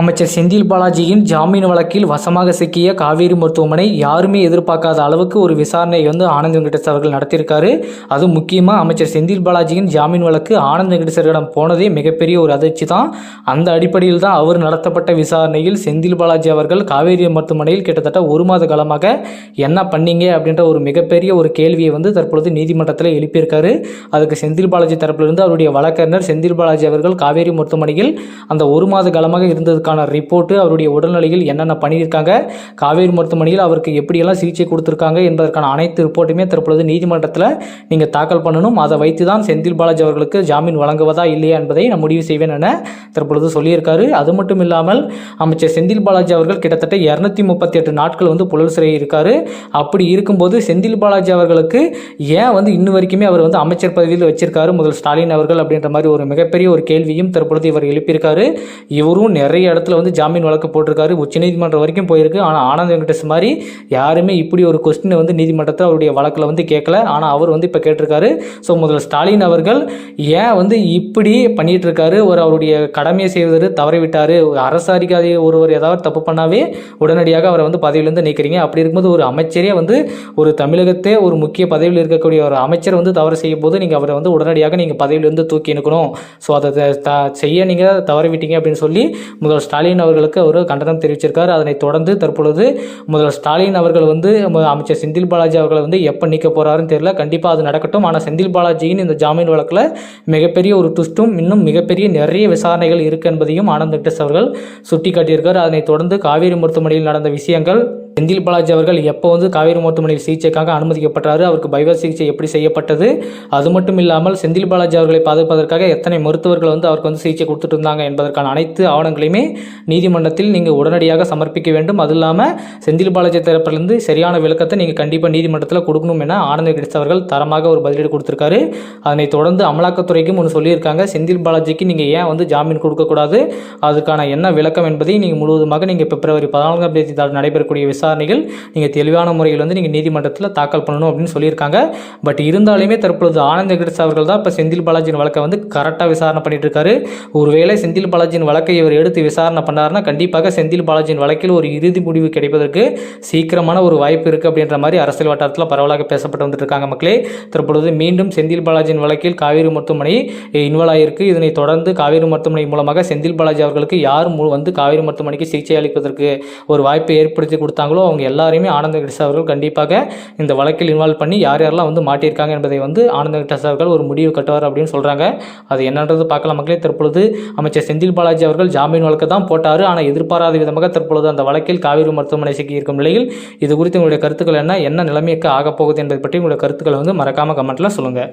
அமைச்சர் செந்தில் பாலாஜியின் ஜாமீன் வழக்கில் வசமாக சிக்கிய காவேரி மருத்துவமனை யாருமே எதிர்பார்க்காத அளவுக்கு ஒரு விசாரணையை வந்து ஆனந்த் வெங்கடேஷ் அவர்கள் நடத்தியிருக்காரு. அது முக்கியமாக அமைச்சர் செந்தில் பாலாஜியின் ஜாமீன் வழக்கு ஆனந்த் வெங்கடேஸ்வரிடம் போனதே மிகப்பெரிய ஒரு அதிர்ச்சி தான் அந்த அடிப்படையில் தான் அவர் நடத்தப்பட்ட விசாரணையில் செந்தில் பாலாஜி அவர்கள் காவேரி மருத்துவமனையில் கிட்டத்தட்ட ஒரு மாத காலமாக என்ன பண்ணீங்க அப்படின்ற ஒரு மிகப்பெரிய ஒரு கேள்வியை வந்து தற்பொழுது நீதிமன்றத்தில் எழுப்பியிருக்காரு. அதுக்கு செந்தில் பாலாஜி தரப்பிலிருந்து அவருடைய வழக்கறிஞர் செந்தில் பாலாஜி அவர்கள் காவேரி மருத்துவமனையில் அந்த ஒரு மாத காலமாக கொடுத்ததுக்கான ரிப்போர்ட்டு அவருடைய உடல்நிலையில் என்னென்ன பண்ணியிருக்காங்க காவேரி மருத்துவமனையில் அவருக்கு எப்படியெல்லாம் சிகிச்சை கொடுத்துருக்காங்க என்பதற்கான அனைத்து ரிப்போர்ட்டுமே தற்பொழுது நீதிமன்றத்தில் நீங்கள் தாக்கல் பண்ணணும். அதை வைத்து தான் செந்தில் பாலாஜி அவர்களுக்கு ஜாமீன் வழங்குவதா இல்லையா என்பதை நான் முடிவு செய்வேன் என தற்பொழுது சொல்லியிருக்காரு. அது மட்டும் இல்லாமல் அமைச்சர் செந்தில் பாலாஜி அவர்கள் கிட்டத்தட்ட இரநூத்தி முப்பத்தி எட்டு நாட்கள் வந்து புழல் சிறையில் இருக்கார். அப்படி இருக்கும்போது செந்தில் பாலாஜி அவர்களுக்கு ஏன் வந்து இன்ன வரைக்குமே அவர் வந்து அமைச்சர் பதவியில் வச்சிருக்காரு? முதல் ஸ்டாலின் அவர்கள் அப்படின்ற மாதிரி ஒரு மிகப்பெரிய ஒரு கேள்வியும் தற்பொழுது இவர் எழுப்பியிருக்காரு. இவரும் நிறைய இடத்துல வந்து ஜாமீன் வழக்கு போட்டிருக்காரு. உச்சநீதிமன்றம் வரைக்கும் போயிருக்கு. ஆனால் ஆனந்த் வெங்கடேஷ் மாதிரி யாருமே இப்படி ஒரு கொஸ்டினை வந்து நீதிமன்றத்தில் அவருடைய வழக்கில் வந்து கேட்கல ஆனால் அவர் வந்து இப்போ கேட்டிருக்காரு. ஸோ முதல் ஸ்டாலின் அவர்கள் ஏன் வந்து இப்படி பண்ணிட்டு இருக்காரு ஒரு அவருடைய கடமையை செய்வதற்கு தவறிவிட்டார் அரசு அதிகாரி ஒருவர் ஏதாவது தப்பு பண்ணாவே உடனடியாக அவரை வந்து பதவியிலேருந்து நீக்கிறீங்க. அப்படி இருக்கும்போது ஒரு அமைச்சரே வந்து ஒரு தமிழகத்தே ஒரு முக்கிய பதவியில் இருக்கக்கூடிய ஒரு அமைச்சர் வந்து தவறு செய்யும் போது நீங்கள் அவரை வந்து உடனடியாக நீங்கள் பதவியிலிருந்து தூக்கி எடுக்கணும் ஸோ அதை த- செய்ய நீங்கள் தவறிவிட்டீங்க அப்படின்னு சொல்லி முதல் ஸ்டாலின் அவர்களுக்கு அவர் கண்டனம் தெரிவிச்சிருக்கார். அதனைத் தொடர்ந்து தற்பொழுது முதல்வர் ஸ்டாலின் அவர்கள் வந்து அமைச்சர் செந்தில் பாலாஜி அவர்களை வந்து எப்போ நீக்க போகிறாருன்னு தெரியல. கண்டிப்பாக அது நடக்கட்டும். ஆனால் செந்தில் பாலாஜியின் இந்த ஜாமீன் வழக்கில் மிகப்பெரிய ஒரு துஷ்டும் இன்னும் மிகப்பெரிய நிறைய விசாரணைகள் இருக்கு என்பதையும் ஆனந்த் வெங்கடேஷ் அவர்கள் சுட்டிக்காட்டியிருக்கார். அதனைத் தொடர்ந்து காவேரி மருத்துவமனையில் நடந்த விஷயங்கள் செந்தில் பாலாஜி அவர்கள் எப்போ வந்து காவேரி மருத்துவமனையில் சிகிச்சைக்காக அனுமதிக்கப்பட்டாரு அவருக்கு பைவ சிகிச்சை எப்படி செய்யப்பட்டது? அது மட்டும் இல்லாமல் செந்தில் பாலாஜி அவர்களை பாதுகாப்பதற்காக எத்தனை மருத்துவர்கள் வந்து அவருக்கு வந்து சிகிச்சை கொடுத்துட்டு இருந்தாங்க என்பதற்கான அனைத்து ஆவணங்களையுமே நீதிமன்றத்தில் நீங்கள் உடனடியாக சமர்ப்பிக்க வேண்டும். அது இல்லாமல் செந்தில் பாலாஜி தரப்பிலிருந்து சரியான விளக்கத்தை நீங்கள் கண்டிப்பாக நீதிமன்றத்தில் கொடுக்கணும் என ஆனந்த கிடைச்ச அவர்கள் தரமாக ஒரு பதிலீடு கொடுத்துருக்காரு. அதனைத் தொடர்ந்து அமலாக்கத்துறைக்கும் ஒன்று சொல்லியிருக்காங்க. செந்தில் பாலாஜிக்கு நீங்கள் ஏன் வந்து ஜாமீன் கொடுக்கக்கூடாது? அதுக்கான என்ன விளக்கம் என்பதை நீங்கள் முழுவதுமாக நீங்கள் பிப்ரவரி பதினான்காம் தேதி நடைபெறக்கூடிய நடைபெறக்கூடிய விசாரணைகள் நீங்கள் தெளிவான முறையில் வந்து நீங்கள் நீதிமன்றத்தில் தாக்கல் பண்ணணும் அப்படின்னு சொல்லியிருக்காங்க. பட் இருந்தாலுமே தற்பொழுது ஆனந்த வெங்கடேஷ் அவர்கள் தான் இப்போ செந்தில் பாலாஜியின் வழக்கை வந்து கரெக்டாக விசாரணை பண்ணிட்டு இருக்காரு ஒருவேளை செந்தில் பாலாஜியின் வழக்கை இவர் எடுத்து விசாரணை பண்ணாருன்னா கண்டிப்பாக செந்தில் பாலாஜியின் வழக்கில் ஒரு இறுதி முடிவு கிடைப்பதற்கு சீக்கிரமான ஒரு வாய்ப்பு இருக்குது அப்படின்ற மாதிரி அரசியல் வட்டாரத்தில் பரவலாக பேசப்பட்டு வந்துட்டு இருக்காங்க மக்களே. தற்பொழுது மீண்டும் செந்தில் பாலாஜியின் வழக்கில் காவேரி மருத்துவமனை இன்வால்வ் ஆகியிருக்கு இதனைத் தொடர்ந்து காவேரி மருத்துவமனை மூலமாக செந்தில் பாலாஜி அவர்களுக்கு யார் வந்து காவேரி மருத்துவமனைக்கு சிகிச்சை அளிப்பதற்கு ஒரு வாய்ப்பை ஏற்படுத்தி கொடுத்தாங்க இருக்காங்களோ அவங்க எல்லாரையுமே ஆனந்த கிருஷ்ணா அவர்கள் கண்டிப்பாக இந்த வழக்கில் இன்வால்வ் பண்ணி யார் யாரெல்லாம் வந்து மாட்டியிருக்காங்க என்பதை வந்து ஆனந்த கிருஷ்ணா அவர்கள் ஒரு முடிவு கட்டுவார் அப்படின்னு சொல்கிறாங்க அது என்னன்றது பார்க்கலாம் மக்களே. தற்பொழுது அமைச்சர் செந்தில் பாலாஜி அவர்கள் ஜாமீன் வழக்கு தான் போட்டார். ஆனால் எதிர்பாராத விதமாக தற்பொழுது அந்த வழக்கில் காவிரி மருத்துவமனை சிக்கியிருக்கும் நிலையில் இது குறித்து உங்களுடைய கருத்துக்கள் என்ன? என்ன நிலைமைக்கு ஆகப் போகுது என்பதை பற்றி உங்களுடைய கருத்துக்களை வந்து மறக்காமல் கமெண்ட்டில் சொல்லுங்கள்